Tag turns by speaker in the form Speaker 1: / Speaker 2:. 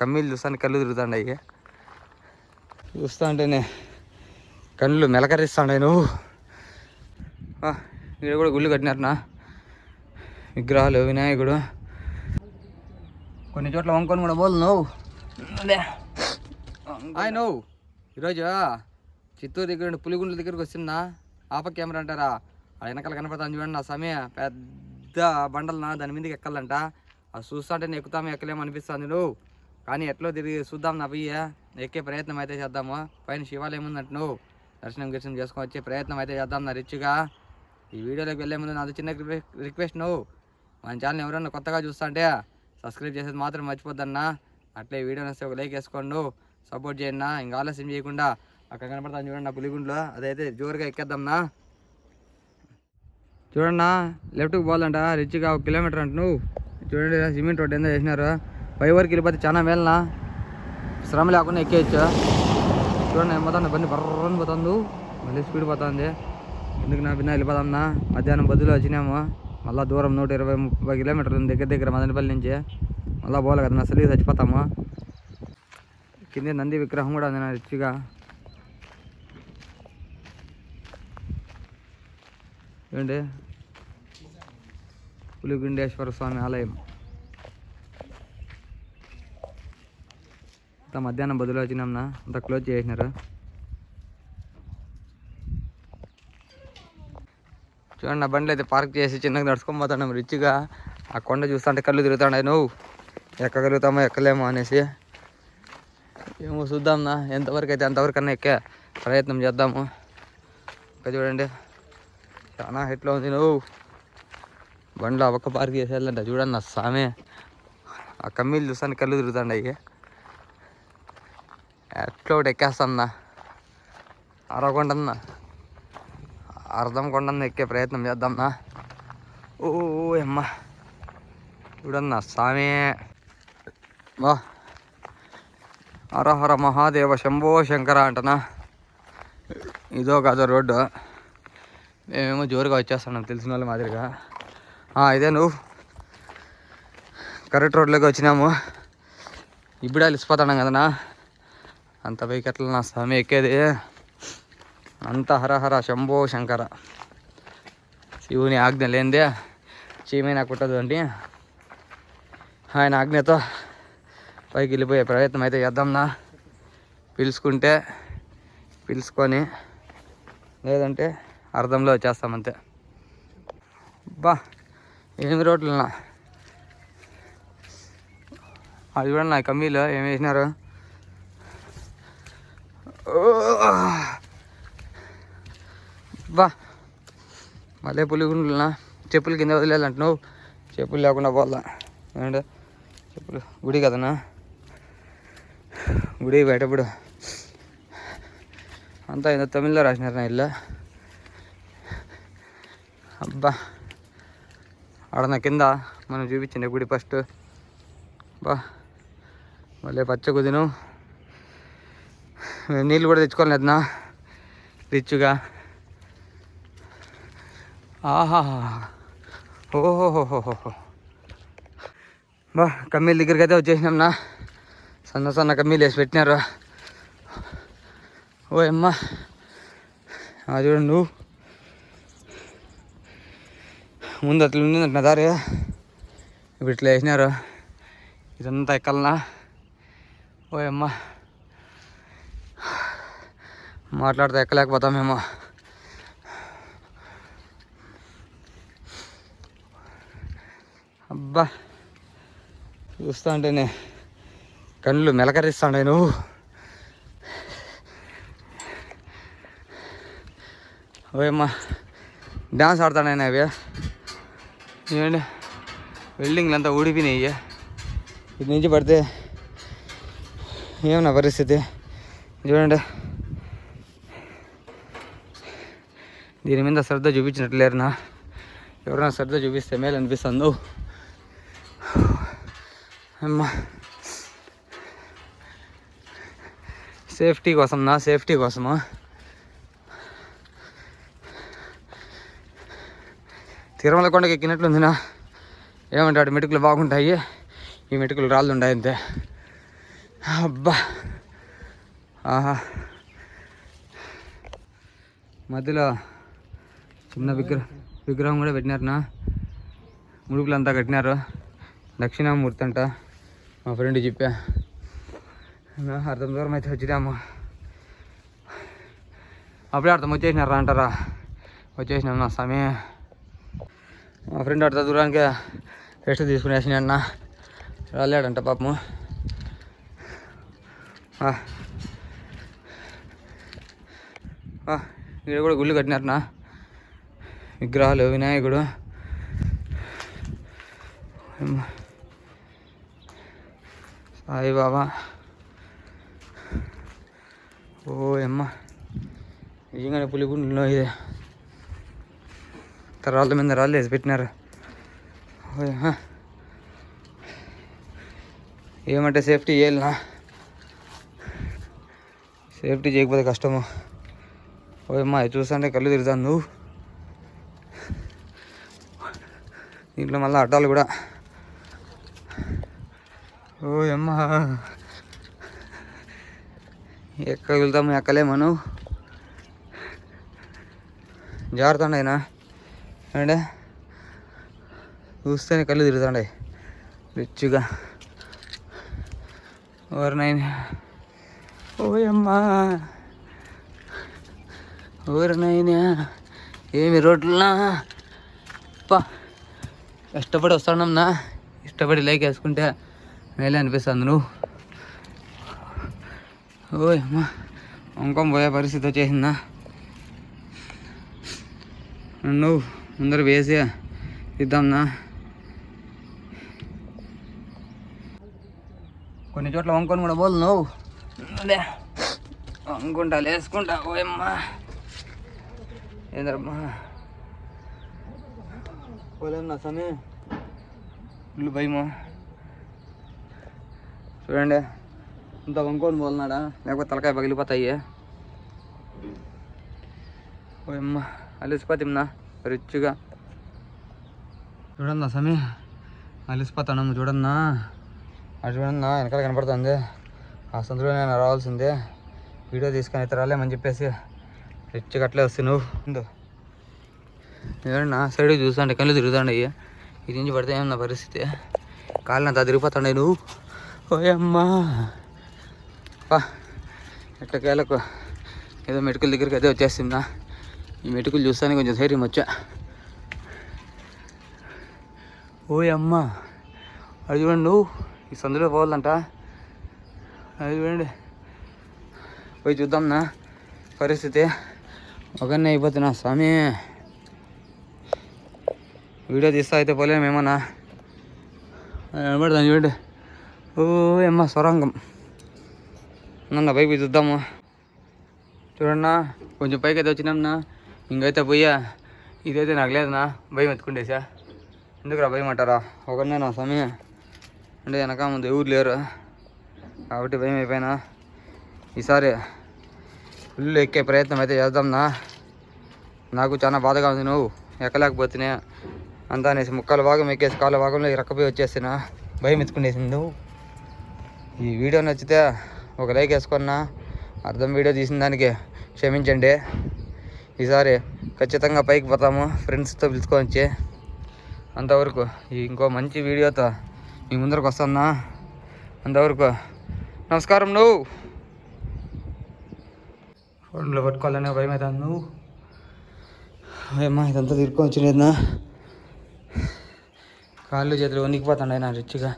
Speaker 1: కమ్మీలు చూస్తాను కళ్ళు తిరుగుతాండాయి చూస్తా అంటేనే కళ్ళు మెలకరిస్తాండాయి నువ్వు. ఆ, ఇక్కడ కూడా గుళ్ళు కట్టినారనా విగ్రహాలు వినాయకుడు. కొన్ని చోట్ల వంకొని కూడా పోదు నువ్వు. హాయ్ నువ్వు. ఈరోజు చిత్తూరు దగ్గర నుండి పులిగుండ్ల దగ్గరికి వస్తున్నా ఆప కెమెరా అంటారా? ఆ వెనకాల కనపడతాను చూడండి నా సమయ. పెద్ద బండలనా దాని మీదకి ఎక్కాలంట. అది చూస్తుంటే నేను ఎక్కుతామో ఎక్కలేమో అనిపిస్తుంది నువ్వు. కానీ ఎట్లో తిరిగి చూద్దాం నా పోయి ఎక్కే ప్రయత్నం అయితే చేద్దాము. పైన శివాలయం ఉందంట నువ్వు. దర్శనం గిర్శనం చేసుకొని వచ్చే ప్రయత్నం అయితే చేద్దాం నా రిచ్గా ఈ వీడియోలోకి వెళ్ళే ముందు నాది చిన్న రిక్వెస్ట్ రిక్వెస్ట్ నువ్వు. మన ఛానల్ ఎవరైనా కొత్తగా చూస్తుంటే సబ్స్క్రైబ్ చేసేది మాత్రం మర్చిపోద్దన్నా. అట్లే వీడియో నస్తే ఒక లైక్ వేసుకోండు సపోర్ట్ చేయండి ఇంకా ఆలస్యం చేయకుండా అక్కడ కనపడతాను చూడండి నా పులిగుండ్లో. అదైతే జోరుగా ఎక్కేద్దాంనా చూడన్నా లెఫ్ట్కి పోవాలంట. రిచ్గా ఒక కిలోమీటర్ అంట నువ్వు. చూడండి సిమెంట్ రోడ్ ఎంత చేసినారు. పై వరకు వెళ్ళిపోతే చాలా మేలనా? శ్రమ లేకుండా ఎక్కేయచ్చు. చూడండి ఏమవుతుంది బండి బర్రని పోతుంది. మళ్ళీ స్పీడ్ పోతుంది. ఎందుకు నా బిన్న వెళ్ళిపోదాంనా మధ్యాహ్నం బదులు వచ్చినాము. మళ్ళీ దూరం నూట ఇరవై ముప్పై కిలోమీటర్లు దగ్గర దగ్గర మదనపల్లి నుంచి. మళ్ళీ పోలే కదా నా సలిగి చచ్చిపోతాము. కింద నంది విగ్రహం కూడా ఉంది నా రిచ్గా ఏంటి? పులిగుండేశ్వర స్వామి ఆలయం. అంత మధ్యాహ్నం బదులు వచ్చినాంనా అంత క్లోజ్ చేసినారు. చూడండి నా బండ్లు అయితే పార్క్ చేసి చిన్నగా నడుచుకొని పోతున్నాం. రిచ్గా ఆ కొండ చూస్తుంటే కళ్ళు తిరుగుతాడు నువ్వు ఎక్కగలుగుతామో ఎక్కలేమో అనేసి. ఏమో చూద్దాంనా ఎంతవరకు అయితే అంతవరకు అన్నా ఎక్కే ప్రయత్నం చేద్దాము. ఇంకా చూడండి చాలా హైట్లో ఉంది. నువ్వు బండ్లు ఒక్క పార్క్ చేసేయాలంట చూడండి నా సామే. ఆ కమ్మీలు చూస్తాను కళ్ళు తిరుగుతాండాయి ఎట్లా ఒకటి ఎక్కేస్తాన్నా అరవకొండన్నా. అర్థం కొండన్న ఎక్కే ప్రయత్నం చేద్దాంనా? ఓ అమ్మ చూడన్నా స్వామి. బా. హరహర హర మహాదేవ శంభో శంకర అంటనా? ఇదో కాదు రోడ్డు. మేమేమో జోరుగా వచ్చేస్తున్నాం తెలిసిన వాళ్ళ మాదిరిగా. ఇదే నువ్వు. కరెక్ట్ రోడ్లోకి వచ్చినాము. ఇప్పుడు అలిసిపోతున్నాం కదనా అంత పైకి ఎట్లా నా స్వామి ఎక్కేది. అంత హరహర శంభో శంకర. శివుని ఆజ్ఞ లేనిదే చీమైన కుట్టదు అండి. ఆయన ఆజ్ఞతో పైకి వెళ్ళిపోయే ప్రయత్నం అయితే చేద్దాంనా? పిలుచుకుంటే పిలుచుకొని లేదంటే అర్థంలో వచ్చేస్తాం అంతే బా ఏమి రోడ్లన్నా? అది కూడా నా కమ్మీలో ఏమి వేసినారు? బా మళ్ళీ పులిగుండులనా చెప్పులు కింద వదిలేయాలంట చెప్పులు లేకుండా పోవాలా? ఏంటంటే చెప్పులు గుడి కదనా? గుడి బయటప్పుడు అంతా ఏదో తమిళ్ళో రాసినారు నా ఇల్లు. అబ్బా. ఆడ నా కింద మనం చూపించండి గుడి ఫస్ట్. బా మళ్ళీ పచ్చ కుదిను నీళ్ళు కూడా తెచ్చుకోలేదు నా రిచ్గా ఆహా. ఓహోహోహోహో. బా కమ్మీల దగ్గరికి అయితే వచ్చేసినాం నా. సన్న సన్న కమ్మీలు వేసి పెట్టినారు. ఓ అమ్మ. ఆ చూడండి నువ్వు. ముందు అట్లా ఉంది దారి. ఇప్పుడు ఇట్లా వేసినారు. ఇదంతా ఎక్కలనా? ఓ అమ్మ. మాట్లాడితే ఎక్కలేకపోతామేమో అబ్బా చూస్తా అంటేనే కళ్ళు మెలకరిస్తాడే నువ్వు. ఓయమ్మా డ్యాన్స్ ఆడతానే అవి చూడండి వెల్డింగ్లు అంతా ఊడిపోయినాయి ఇటు నుంచి పడితే ఏమన్నా పరిస్థితి? చూడండి. దీని మీద శ్రద్ధ చూపించినట్లేరునా ఎవరైనా శ్రద్ధ చూపిస్తే మేలు అనిపిస్తుందో. అమ్మా. సేఫ్టీ కోసం నా సేఫ్టీ కోసమా? తిరుమల కొండకి ఎక్కినట్లుందినా ఏమంటాడు మెటుకులు బాగుంటాయి. ఈ మెటుకులు రాళ్ళు ఉన్నాయి అంతే. అబ్బా. ఆహా. మధ్యలో చిన్న విగ్రహం విగ్రహం కూడా పెట్టినారనా ముడుపులు అంతా కట్టినారు. దక్షిణామూర్తి అంట మా ఫ్రెండ్ చెప్పా. అర్థం దూరం అయితే వచ్చినాము. అప్పుడే అర్థం వచ్చేసినారా అంటారా? వచ్చేసినాం నా సమయం మా ఫ్రెండ్ అర్థ దూరానికి రెస్ట్ తీసుకునేసిన అన్న. రాలేడంట పాపము. ఇక్కడ కూడా గుళ్ళు కట్టినారనా విగ్రహాలు వినాయకుడు. సాయిబాబా. ఓ అమ్మ నిజంగానే పులిగుండులో ఇది. తర్వాత మీద రాళ్ళు వేసి పెట్టినారు. ఏమంటే సేఫ్టీ చేయాలనా? సేఫ్టీ చేయకపోతే కష్టము. ఓయమ్మా అది చూస్తుంటే కళ్ళు తిరుగుతాను నువ్వు. దీంట్లో మళ్ళీ అడ్డాలు కూడా. ఓయమ్మా ఎక్కడ వెళ్తాము ఎక్కలే మనం. జాగ్రత్త అయినా అంటే చూస్తేనే కళ్ళు తిరుగుతాండే రిచ్గా ఎవరినైనా ఓయమ్మా ఊరినైనా ఏమి రోడ్లనా? పా. ఇష్టపడి వస్తానమ్నా ఇష్టపడి లైక్ వేసుకుంటే మేలే అనిపిస్తుంది నువ్వు. ఓయ్ అమ్మా వంకం పోయే పరిస్థితి వచ్చేసిందా? నువ్వు ముందర వేసి ఇద్దాంనా కొన్ని చోట్ల వంకొని కూడా పోదు నువ్వు. అదే. వంకుంటా లేసుకుంటా ఓయమ్మా ఏందమ్మా పోలేం నా సమయం ఇల్లు భయమా? చూడండి ఇంత వంకొని పోతున్నాడా? లేకపోతే తలకాయ పగిలిపోతాయి? ఓయమ్మ అలిసిపోతాంనా రిచ్గా. చూడన్నా సమీ అలిసిపోతాను చూడన్నా అది చూడన్నా వెనకాల కనపడుతుంది. ఆ సందులో నేను రావాల్సిందే. వీడియో తీసుకొని అయితే రాలేమని చెప్పేసి రిచ్గా గట్లే వస్తే నువ్వు ఉండు ఏమన్నా సైడ్ చూస్తాండే కళ్ళు తిరుగుతాండే ఇది నుంచి పడితే ఏమన్నా పరిస్థితి? కాళ్ళు అంతా తిరిగిపోతాండే నువ్వు. ఓయమ్మా పా. ఎట్టకేలకు ఏదో మెటుకుల దగ్గరికి అదే వచ్చేస్తుందా ఈ మెటుకులు చూస్తానే కొంచెం ధైర్యం వచ్చా. ఓయమ్మా అది చూడండి నువ్వు. ఈ సందులో పోవాలంట. అది చూడండి. పోయి చూద్దాంనా. పరిస్థితి. ఒకనే అయిపోతున్నా స్వామి. వీడియో తీస్తా అయితే పోలేమేమన్నా కనబడదాం చూడండి ఓ అమ్మ సొరంగం. నన్న పైకి చూద్దాము. చూడన్నా కొంచెం పైకి అయితే వచ్చినాంనా ఇంకైతే పోయా ఇదైతే నాకు లేదన్నా భయం ఎత్తుకుండేసా. ఎందుకురా భయం అంటారా? ఒకరినే నా సమయం. అంటే వెనక ముందు ఎవరు లేరు. కాబట్టి భయం అయిపోయినా. ఈసారి ఫుల్ ఎక్కే ప్రయత్నం అయితే చేద్దాంనా నాకు చాలా బాధగా ఉంది నువ్వు. ఎక్కలేకపోతేనే అంతా అనేసి ముక్కల భాగం ఎక్కేసి కాళ్ళ భాగంలో రక్కపోయి వచ్చేసినా భయం ఎత్తుకునేసింది ఈ వీడియో నచ్చితే ఒక లైక్ వేసుకున్నా అర్థం వీడియో తీసిన దానికి క్షమించండి. ఈసారి ఖచ్చితంగా పైకి పోతాము ఫ్రెండ్స్తో పిలుచుకొని అంతవరకు ఇంకో మంచి వీడియోతో మీ ముందరకు వస్తున్నా. అంతవరకు నమస్కారం నువ్వు ఫోన్లో పట్టుకోవాలనే భయం అవుతాను నువ్వు ఏమ్మా ఇదంతా తిరుక్కొని వచ్చినదా కాళ్ళు చేతులు వణికిపోతాయి నా రిచ్గా.